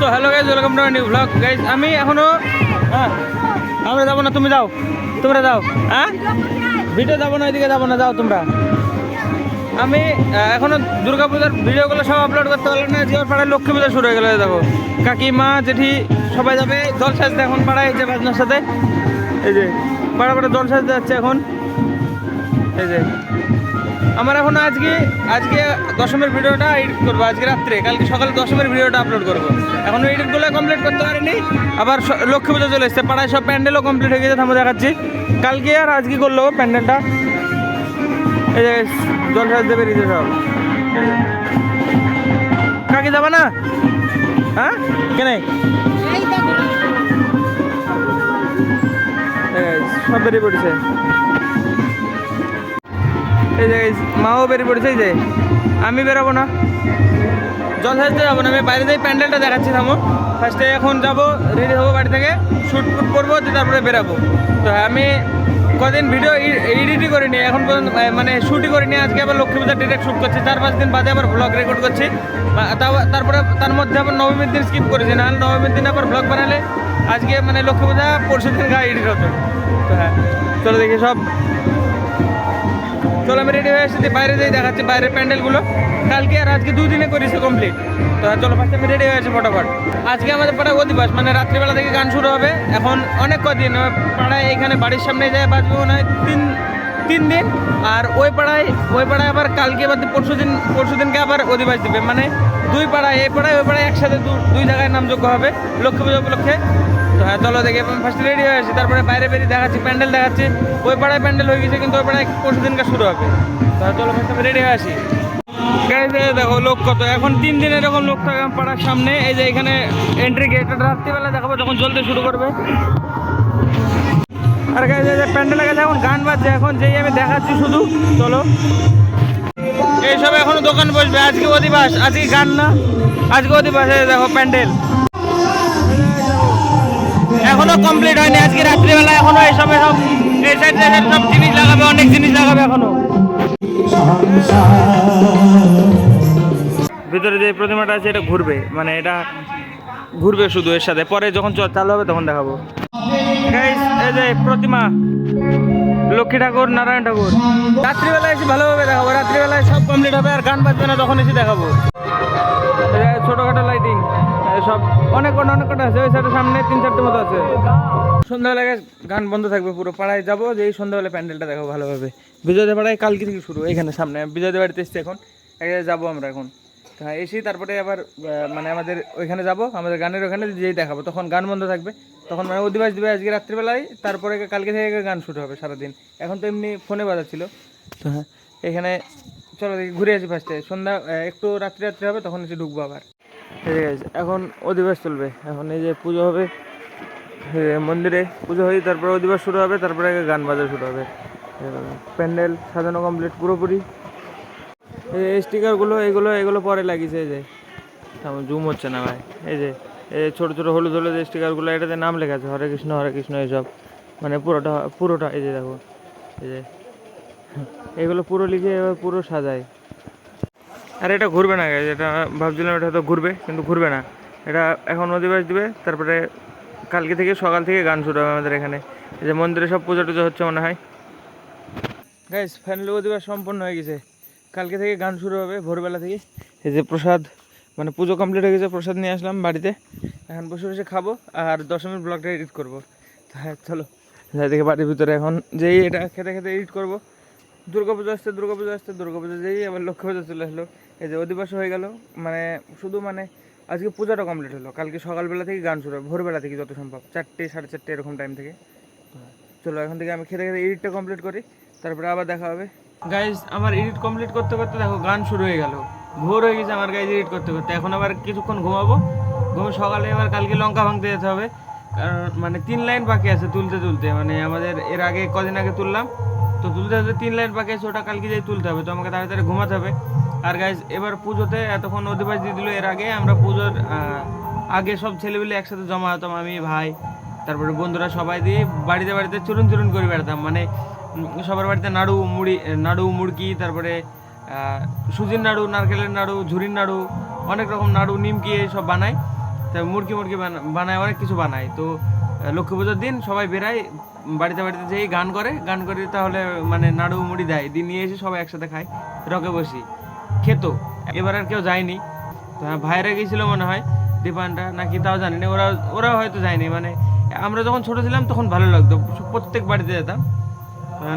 So hello guys welcome to new blog guys আমি এখনও হ্যাঁ আমরা যাব না তুমি যাও তোমরা যাও হ্যাঁ? ভিডিও যাব না এদিকে যাব না যাও তোমরা। আমি আহ, এখনও দুর্গাপূজার ভিডিওগুলো সব আপলোড করতে পারলাম না যে পাড়ায় লক্ষ্মী পূজা শুরু হয়ে গেল দেখো কাকিমা জেঠি সবাই যাবে জল সাজতে এখন পাড়ায় যে বাজনার সাথে। এই যে পাড়া পাড়া জল সাজতে যাচ্ছে এখন। এই যে। আমার এখন আজকে আজকে দশমের ভিডিওটা এডিট করব আজকে রাত্রে। কালকে সকালে দশমের ভিডিওটা আপলোড করব। এখনও এডিটগুলো কমপ্লিট করতে পারিনি। আবার লক্ষ্মী পুজো চলে এসছে পাড়ায় সব প্যান্ডেলও কমপ্লিট হয়ে গেছে থামো দেখাচ্ছি। কালকে আর আজকে করল প্যান্ডেলটা। এই যে জল সাজতে বেরিয়েছে সব। কাকে যাবা না? হ্যাঁ? কেনে সব বেরিয়ে পড়েছে। মাও বেরিয়ে পড়েছে যে। আমি বেরোবো না। জল যাব না আমি বাইরে যাই প্যান্ডেলটা দেখাচ্ছি থামো। ফার্স্টে এখন যাব রেডি হব বাড়ি থেকে শ্যুট ফুট করব দিয়ে তারপরে বেরাবো। তো হ্যাঁ, আমি কদিন ভিডিও এডিটই করিনি এখন পর্যন্ত মানে শ্যুটই করিনি আজকে আবার লক্ষ্মী পূজার ডিরেক্ট শ্যুট করছি। চার পাঁচ দিন বাদে আবার ব্লগ রেকর্ড করছি। তারপরে তার মধ্যে আবার নবমীর দিন স্কিপ করেছি নাহলে নবমীর দিন আবার ব্লগ বানালে আজকে মানে লক্ষ্মী পূজা পরশু দিন গা এডিট হতো। তো হ্যাঁ চলো দেখি সব। চলো, আমি রেডি হয়ে এসেছি, বাইরে যেয়ে দেখাচ্ছি বাইরের প্যান্ডেলগুলো। কালকে আর আজকে দুদিনে করেছে কমপ্লিট তো চলো ফার্স্ট আমি রেডি হয়ে আছি ফটাফট। আজকে আমাদের পাড়ায় অধিবাস মানে রাত্রিবেলা থেকে গান শুরু হবে। এখন অনেক কদিন পাড়ায় এখানে বাড়ির সামনে যায়, বাজবে মনে হয় তিন তিন দিন আর ওই পাড়ায় ওই পাড়ায় আবার কালকে বাদ পরশু দিন পরশু দিনকে আবার অধিবাস দিবে। মানে দুই পাড়ায় এই পাড়ায় ওই পাড়ায় একসাথে দুই জায়গায় নামযোগ্য হবে লক্ষ্মী পুজো উপলক্ষে। তো হ্যাঁ চলো দেখি ফার্স্ট রেডি হয়ে আসি তারপরে বাইরে বেরিয়ে দেখাচ্ছি প্যান্ডেল দেখাচ্ছি। ওই পাড়ায় প্যান্ডেল হয়ে গেছে কিন্তু ওই পাড়ায় পরশু দিনকে শুরু হবে। তো হ্যাঁ, চলো ফার্স্ট রেডি হয়ে আসি। দেখো লোক কত। এখন তিন দিন এরকম লোক থাকে পাড়ার সামনে এই যে এখানে এন্ট্রি গেট রাত্রিবেলা দেখাবো যখন জ্বলতে শুরু করবে। আর যে প্যান্ডেলের এখন গান বাজছে। এখন যেই আমি দেখাচ্ছি শুধু, চলো। এইসব এখনও দোকান বসবে। আজকে অধিবাস, আজকে গান না? আজকে অধিবাস দেখো প্যান্ডেল। এখনও কমপ্লিট হয়নি। আজকে রাত্রিবেলা এখনও এইসব সব এই সাইড সব জিনিস লাগাবে, অনেক জিনিস লাগাবে এখনও। ভিতরে যে প্রতিমাটা আছে, এটা ঘুরবে। মানে এটা ঘুরবে শুধু এর সাথে। পরে যখন চালু হবে, তখন দেখাবো। এই যে প্রতিমা। লক্ষ্মী ঠাকুর, নারায়ণ ঠাকুর। রাত্রিবেলায় এসে ভালোভাবে দেখাবো। রাত্রিবেলায় সব কমপ্লিট হবে আর গান বাজবে না, তখন এসে দেখাবো। ছোটখাটো লাইটিং সব অনেক কটা অনেক কটা আছে। ওই সাইডের সামনে তিন, চারটে মতো আছে। সন্ধ্যাবেলা guys গান বন্ধ থাকবে পুরো। পাড়ায় যাব, যে এই সন্ধ্যাবেলা প্যান্ডেলটা দেখাবো ভালোভাবে। বিজয়দের পাড়ায় কালকে থেকে শুরু এখানে সামনে। বিজয়দের বাড়িতে এসছি এখন। এক যাব আমরা এখন। হ্যাঁ এসে তারপরে আবার মানে আমাদের ওইখানে যাব, আমাদের গানের ওখানে যেই দেখাবো, তখন গান বন্ধ থাকবে। তখন মানে অধিবাস দিবে আজকে রাত্রিবেলায়, তারপরে কালকে থেকে গান শুরু হবে সারাদিন। এখন তো এমনি ফোনে বাজাচ্ছিল তো হ্যাঁ এখানে চলো দেখি, ঘুরে আসি ফার্স্টে সন্ধ্যা একটু রাত্রি রাত্রি হবে, তখন এসে ঢুকবো আবার। ঠিক আছে এখন অধিবাস চলবে। এখন এই যে পুজো হবে মন্দিরে পুজো হয়ে তারপরে অধিবাস শুরু হবে, তারপরে গান বাজা শুরু হবে। প্যান্ডেল সাজানো কমপ্লিট পুরোপুরি। স্টিকারগুলো এগুলো এগুলো পরে লাগিয়েছে, এই যে। তেমন জুম হচ্ছে না ভাই। এই যে, এই ছোটো ছোটো, হলুদ হলুদ স্টিকারগুলো এটাতে নাম লেখা আছে, হরে কৃষ্ণ হরে কৃষ্ণ এইসব মানে পুরোটা পুরোটা, এই যে দেখো। এই যে, এগুলো পুরো লিখে এবার পুরো সাজায়। আর এটা ঘুরবে না এটা ভাবছিলাম এটা তো ঘুরবে, কিন্তু ঘুরবে না। এটা এখন অধিবাস দিবে, তারপরে কালকে থেকে, সকাল থেকে গান শুরু হবে আমাদের এখানে। এই যে মন্দিরে সব পুজো টুজো হচ্ছে মনে হয়। গাইস ফাইনালি অধিবাস সম্পন্ন হয়ে গেছে। কালকে থেকে গান শুরু হবে, ভোরবেলা থেকে। এই যে প্রসাদ মানে পুজো কমপ্লিট হয়ে গেছে, প্রসাদ নিয়ে আসলাম বাড়িতে। এখন বসে বসে খাব আর দশ মিনিট ব্লগটা এডিট করব। হ্যাঁ চলো, যাই দেখে বাড়ির ভিতরে এখন যেই এটা খেতে খেতে এডিট করব। দুর্গা পুজো আসছে, দুর্গা পুজো আসছে, দুর্গা পুজো যেই আবার লক্ষ্মী পুজো চলে আসলো। এই যে অধিবাস হয়ে গেল মানে শুধু মানে আজকে পূজাটা কমপ্লিট হলো। কালকে সকালবেলা থেকে গান শুরু হবে, ভোরবেলা থেকে যত সম্ভব, চারটে, সাড়ে চারটে এরকম টাইম থেকে। চলো, এখন থেকে আমি খেতে খেতে এডিটটা কমপ্লিট করি, তারপরে আবার দেখা হবে। গাইজ আমার এডিট কমপ্লিট করতে করতে দেখো, গান শুরু হয়ে গেল। ভোর হয়ে গেছে আমার গাইজ এডিট করতে করতে। এখন আবার কিছুক্ষণ ঘুমাবো। ঘুমে সকালে এবার কালকে লঙ্কা ভাঙতে যেতে হবে। কারণ মানে তিন লাইন বাকি আছে তুলতে তুলতে। মানে আমাদের এর আগে কদিন আগে তুললাম। তো তুলতে তুলতে তিন লাইন বাকি আছে, ওটা কালকে যেয়ে তুলতে হবে। তো আমাকে তাড়াতাড়ি ঘুমাতে হবে। আর গাইজ এবার পুজোতে এতক্ষণ অধিবাস দিয়ে দিল। এর আগে আমরা পুজোর আগে সব ছেলেগুলো একসাথে জমা হতাম। আমি, ভাই তারপরে বন্ধুরা সবাই দিয়ে বাড়িতে বাড়িতে চুরুন চুরুন করে বেড়াতাম। মানে সবার বাড়িতে নাড়ু, মুড়ি নাড়ু, মুড়কি, তারপরে সুজির নাড়ু, নারকেলের নাড়ু, ঝুরির নাড়ু, অনেক রকম নাড়ু, নিমকি সব বানাই। তাই মুরগি মুরগি বানায়, অনেক কিছু বানায়। তো লক্ষ্মী পুজোর দিন সবাই বেরায় বাড়িতে বাড়িতে যেই গান করে গান করে তাহলে মানে নাড়ু, মুড়ি দেয়। দিয়ে নিয়ে এসে সবাই একসাথে খায়, রকে বসি, খেত। এবার আর কেউ যায়নি। তো ভাইরা গিয়েছিল মনে হয় দীপানটা নাকি তাও জানি না, ওরা ওরা হয়তো যায়নি। মানে আমরা যখন ছোট ছিলাম তখন ভালো লাগতো, প্রত্যেক বাড়িতে যেতাম।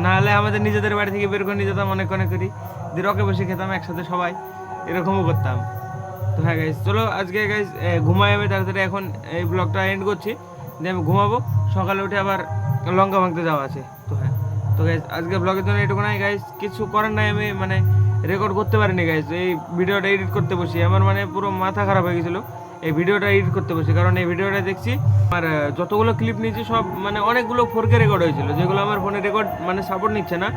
না হলে আমাদের নিজেদের বাড়ি থেকে বের করে নিয়ে যেতাম, অনেক অনেক করি। দিয়ে রকে বসে খেতাম একসাথে সবাই, এরকমও করতাম। তো হ্যাঁ গাইজ চলো আজকে গাইজ ঘুমাই আমি, তাড়াতাড়ি এখন এই ব্লগটা এন্ড করছি। দিয়ে আমি ঘুমাবো, সকালে উঠে আবার লঙ্কা ভাঙতে যাওয়া আছে। তো হ্যাঁ তো গাইজ আজকে ব্লগের জন্য এটুকু নাই গাইজ কিছু করার নাই আমি মানে রেকর্ড করতে পারিনি গাইজ এই ভিডিওটা এডিট করতে বসি। আমার মানে পুরো মাথা খারাপ হয়ে গেছিল। এই ভিডিওটা এডিট করতে বসি, কারণ এই ভিডিওটা দেখছি আর যতগুলো ক্লিপ নিয়েছি, সব মানে অনেকগুলো ফোরকে রেকর্ড হয়েছিল, যেগুলো আমার ফোনে রেকর্ড মানে সাপোর্ট নিচ্ছে না।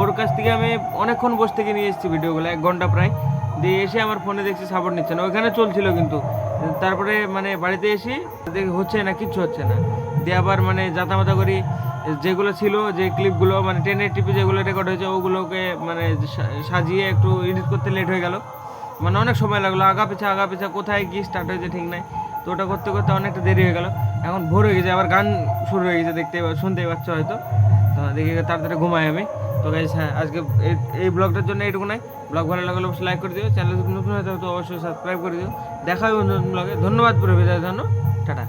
ওর কাছ থেকে আমি অনেকক্ষণ বসে থেকে নিয়ে এসেছি ভিডিওগুলো, এক ঘণ্টা প্রায়। দিয়ে এসে আমার ফোনে দেখছি সাপোর্ট নিচ্ছে না, ওইখানে চলছিল কিন্তু। তারপরে মানে বাড়িতে এসে দেখি, হচ্ছে না, কিচ্ছু হচ্ছে না। দিয়ে আবার মানে জাতামাতা করি, যেগুলো ছিল, যে ক্লিপগুলো মানে টেনের টিপে যেগুলো রেকর্ড হয়েছে, ওগুলোকে মানে সাজিয়ে একটু এডিট করতে লেট হয়ে গেল। মানে অনেক সময় লাগল আগা পিছা আগা পিছা কোথায় কি স্টার্ট হয়েছে ঠিক নাই। তো ওটা করতে করতে অনেকটা দেরি হয়ে গেল। এখন ভোর হয়ে গেছে, আবার গান শুরু হয়ে গেছে দেখতে শুনতেই পাচ্ছ হয়তো। তো দেখি তাড়াতাড়ি ঘুমাই আমি। তো গাইজ হ্যাঁ আজকে এই- ব্লগটার জন্য এইটুকু নাই। ব্লগ ভালো লাগলে অবশ্যই লাইক করে দিও। চ্যানেল নতুন হয়তো অবশ্যই সাবস্ক্রাইব করে দিও। দেখা হবে নতুন ব্লগে ধন্যবাদ পুরো বিদায় জন্য। টাটা।